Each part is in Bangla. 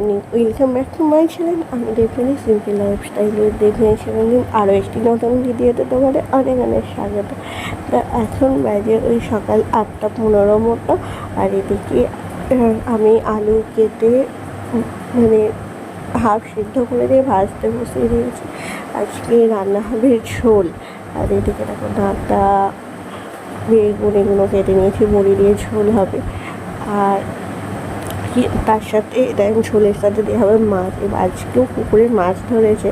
Morning welcome back to my channel আমি দেখবেন সিম্পল লাইফস্টাইলে দেখবেন সেখানে আরও একটি নতুন ভিডিওতে তোমাদের অনেক অনেক স্বাগত। তা এখন বাজে ওই সকাল আটটা পনেরো মতো। আর এদিকে আমি আলু কেটে মানে হাফ সিদ্ধ করে দিয়ে ভাজতে বসিয়ে দিয়েছি। আজকে রান্না হবে ঝোল। আর এদিকে দেখো, ডাঁটা, বেগুন, এগুলো কেটে নিয়েছি। মুড়ি দিয়ে ঝোল হবে। আর কি তার সাথে এটা ঝোলের সাথে দেওয়া হবে মাছ এবার আজকেও পুকুরে মাছ ধরেছে,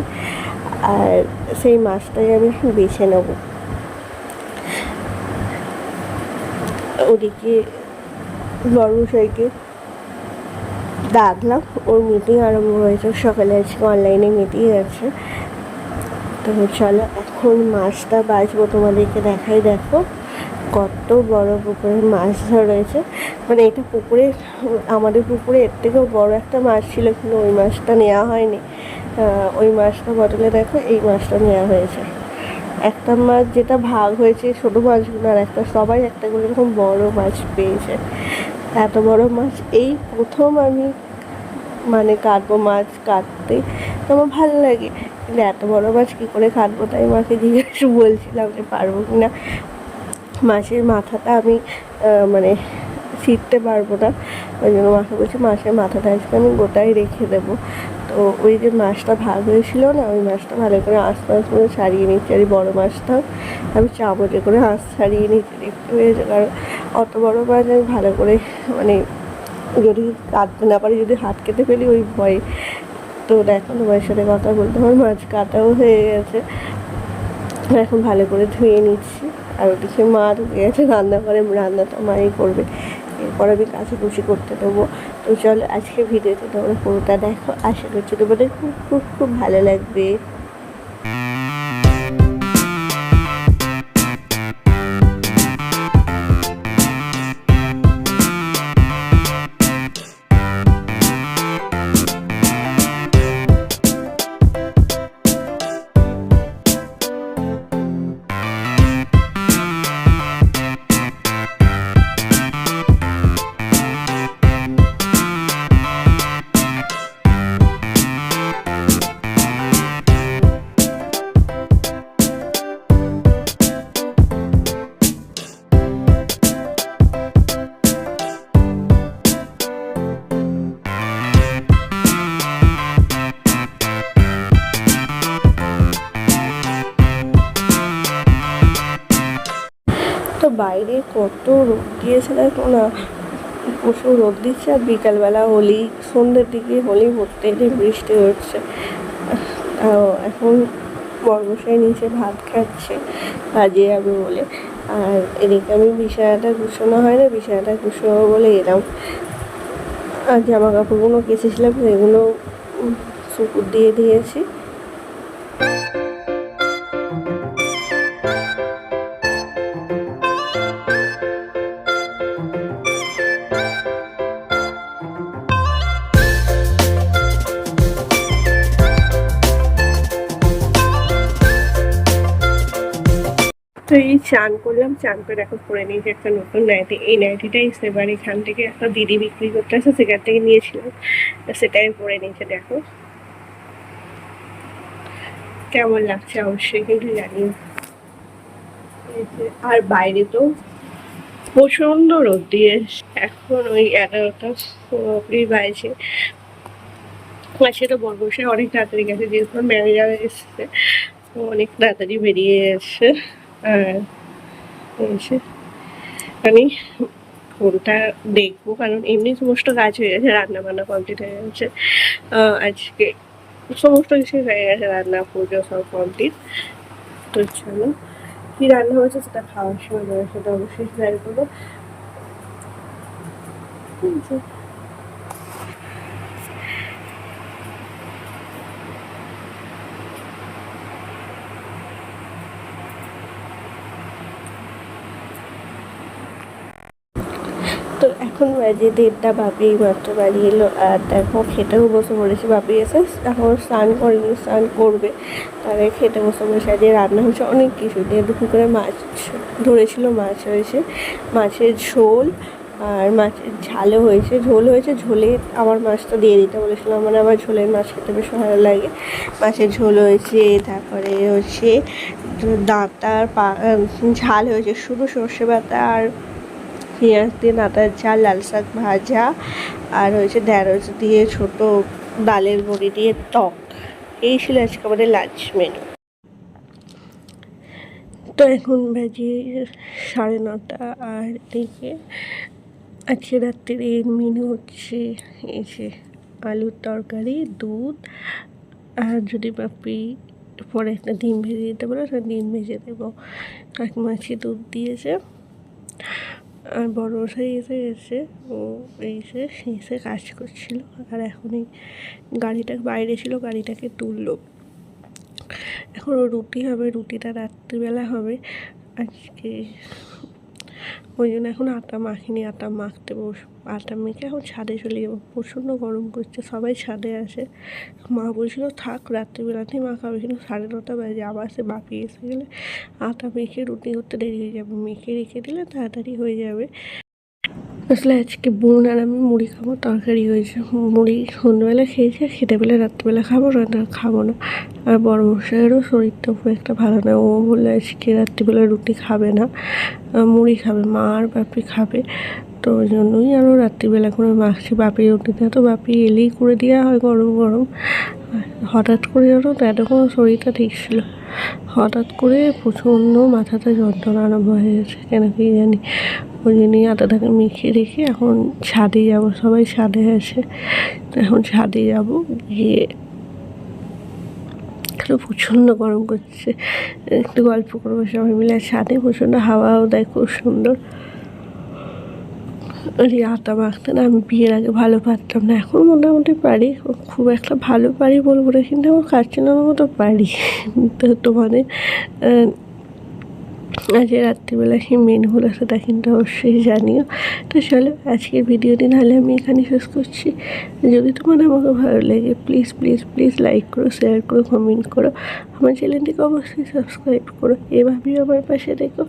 আর সেই মাছটাই আমি বেছে নেব। ওদিকে বড়মশাইকে ডাকলাম, ওর মিটিং আরম্ভ হয়েছে, সকালে আজকে অনলাইনে মিটিং আছে। তো চলো, এখন মাছটা বাছবো তোমাদেরকে দেখাই, দেখো। কত বড় পুকুরে মাছ ধরেছে মানে এটা পুকুরে, আমাদের পুকুরে এর থেকেও বড় একটা মাছ ছিল, কিন্তু ওই মাছটা নেওয়া হয়নি। ওই মাছটা বদলে দেখো, এই মাছটা নেওয়া হয়েছে। একটা মাছ যেটা ভাগ হয়েছে ছোটো মাছগুলো, আর একটা, সবাই একটা করে এরকম বড় মাছ পেয়েছে। এত বড় মাছ, এই প্রথম আমি মানে কাটবো মাছ কাটতে, তো আমার ভালো লাগে। কিন্তু এত বড় মাছ কী করে কাটবো তাই মাকে জিজ্ঞেস বলছিলাম যে পারব কি না? মাছের মাথাটা আমি মানে ছিটতে পারব না। ওই জন্য মাকে বলছি মাছের মাথাটা আজকে আমি গোটাই রেখে দেবো। তো ওই যে মাছটা ভাগ হয়েছিল না, ওই মাছটা ভালো করে আস্তে আস্তে করে ছাড়িয়ে নিচ্ছি। আর বড়ো মাছটা আমি চামচে করে আঁশ ছাড়িয়ে নিচ্ছি। একটু হয়েছে কারণ অত বড়ো মাছ আমি ভালো করে মানে যদি কাটতে না পারি, যদি হাত কেটে ফেলি, ওই ভয়ে। তো দেখো, তোমার সাথে কথা বলতে আমার মাছ কাটাও হয়ে গেছে। এখন ভালো করে ধুয়ে নিচ্ছি। আর ওদিকে মা গেছে রান্না করে, রান্না তো মাই করবে। এরপর আমি কাছে খুশি করতে দেবো। তো চলো আজকে ভিডিওতে তোমরা পুরোটা দেখো। আশা করছি তোমাদের খুব খুব খুব ভালো লাগবে। বাইরে কত রোদ দিয়েছে দেখো না। প্রচুর রোদ দিচ্ছে আর বিকালবেলা হোলি, সন্ধ্যের দিকে হোলি পড়তে এলে বৃষ্টি হচ্ছে। এখন বর্মশাই নিচে ভাত খাচ্ছে কাজে যাবে বলে। আর এদিকে আমি বিছানাটা গুছানো হয় না, বিছানাটা গুছাবো বলে এলাম। আর জামা কাপড়গুলো কেচেছিলাম, সেগুলো শুকুর দিয়ে দিয়েছি। চান করলাম চান করে এখন পরে নিয়েছি একটা নতুন নাইটি এই নাইটিটাই সেবার এখান থেকে একটা দিদি বিক্রি করতে আসে সেখান থেকে নিয়েছিলাম। সেটাই পরে নিয়েছে দেখো। কেমন লাগছে অবশ্যই কিন্তু যে, আর বাইরে তো প্রচণ্ড রোদ দিয়ে এখন ওই এগারোটা বাজে। আজকে তো বর্বসে অনেক তাড়াতাড়ি গেছে যেহেতু ম্যানেজার এসছে অনেক তাড়াতাড়ি বেরিয়ে এসছে আর এসে আমি ফোনটা দেখব, কারণ এমনি সমস্ত কাজ হয়ে গেছে রান্না বান্না কমপ্লিট হয়ে গেছে। আজকে সমস্ত কিছু হয়ে গেছে, রান্না, পুজো সব কমপ্লিট তো চলো, কি রান্না হয়েছে সেটা খাওয়ার সময় সেটা অবশ্যই শেয়ার করব ঠিক আছে তো এখন বাজে দেড়টা বাপি মাত্র বাড়ি এলো। আর দেখো খেতেও বসে পড়েছে বাপি এসে এখন স্নান করেনি স্নান করবে। তারে খেতে বসে বসে আজকে রান্না হয়েছে অনেক কিছু দিয়ে দুপুর করে মাছ ধরেছিল, মাছ হয়েছে, মাছের ঝোল আর মাছের ঝালও হয়েছে। ঝোল হয়েছে, ঝোলে আমার মাছটা দিয়ে দিতে বলেছিলাম। মানে আমার ঝোলের মাছ খেতে বেশ ভালো লাগে। মাছের ঝোল হয়েছে, তারপরে হচ্ছে দাঁতার পা ঝাল হয়েছে, শুধু সর্ষে বাটা আর পেঁয়াজ দিয়ে ডাঁটার ঝাল, লাল শাক ভাজা, আর হয়েছে ঢ্যাঁড়স দিয়ে ছোট ডালের বড়ি দিয়ে টক। এই ছিল আজকে আমাদের লাঞ্চ মেনু তো এখন বাজে সাড়ে নটা, আর এদিকে আজকে রাত্রির মেনু হচ্ছে এই যে আলুর তরকারি, দুধ, আর যদি বাপি পরে একটা ডিম ভেজে দিতে পারো ডিম ভেজে দেবো। কাকিমা আজকে দুধ দিয়েছে। আর বড় মশাই এসে এসে ও এসে এসে কাজ করছিল আর এখন এই গাড়িটা বাইরে ছিল, গাড়িটাকে তুললো। এখন ও রুটি হবে রুটিটা রাত্রিবেলা হবে। আজকে ওই জন্য এখন আটা মাখিনি, আটা মাখতে বস, আটা মেখে এখন ছাদে চলে যাব। প্রচণ্ড গরম করছে সবাই ছাদে আসে। মা বলছিল, থাক, রাত্রিবেলাতেই মাখাবে কিন্তু সাড়ে নটা বাজে, আবার সে বাপি এসে গেলে আটা মেখে রুটি করতে দেরি হয়ে যাবে। মেখে রেখে দিলে তাড়াতাড়ি হয়ে যাবে। আসলে আজকে বোন আর আমি মুড়ি খাব, তরকারি হয়েছে। মুড়ি সন্ধ্যেবেলা খেয়েছি আর খেতে পেলে রাত্রিবেলা খাব না খাব না। আর বড় মশাইয়েরও শরীরটা খুব একটা ভালো না, ও বললে আজকে রাত্রিবেলা রুটি খাবে না মুড়ি খাবে, মা আর বাপি খাবে। তো ওই জন্যই আরও রাত্রিবেলা করে মাখছি বাপি রুটিটা তো বাপি এলেই করে দেওয়া হয় গরম গরম। হঠাৎ করে তো এতক্ষণ শরীরটা ঠিক ছিল। হঠাৎ করে প্রচণ্ড মাথাটা যন্ত্রণা আরম্ভ হয়ে গেছে, কেন কি জানি। ওই জন্যই আটাটাকে মেখে রেখে এখন ছাদে যাব, সবাই ছাদে আছে। এখন ছাদে যাব, গিয়ে তো প্রচণ্ড গরম করছে। একটু গল্প করব সবাই মিলে। ছাদে প্রচণ্ড হাওয়াও দেয়, খুব সুন্দর। এই আটা মাখতে না, আমি বিয়ের আগে ভালো পারতাম না। এখন মোটামুটি পারি, খুব একটা ভালো পারি বলব না, কিন্তু আমার কাজ চালানোর মতো পারি। তো তোমাদের আজকে রাত্রিবেলা সেই মেন মেনুগুলো সেটা কিন্তু অবশ্যই জানিও। তো চলো, আজকের ভিডিওটি নাহলে আমি এখানে শেষ করছি। যদি তোমার আমাকে ভালো লাগে প্লিজ প্লিজ প্লিজ লাইক করো শেয়ার করো কমেন্ট করো। আমার চ্যানেলটিকে অবশ্যই সাবস্ক্রাইব করো। এভাবেই আমার পাশে দেখো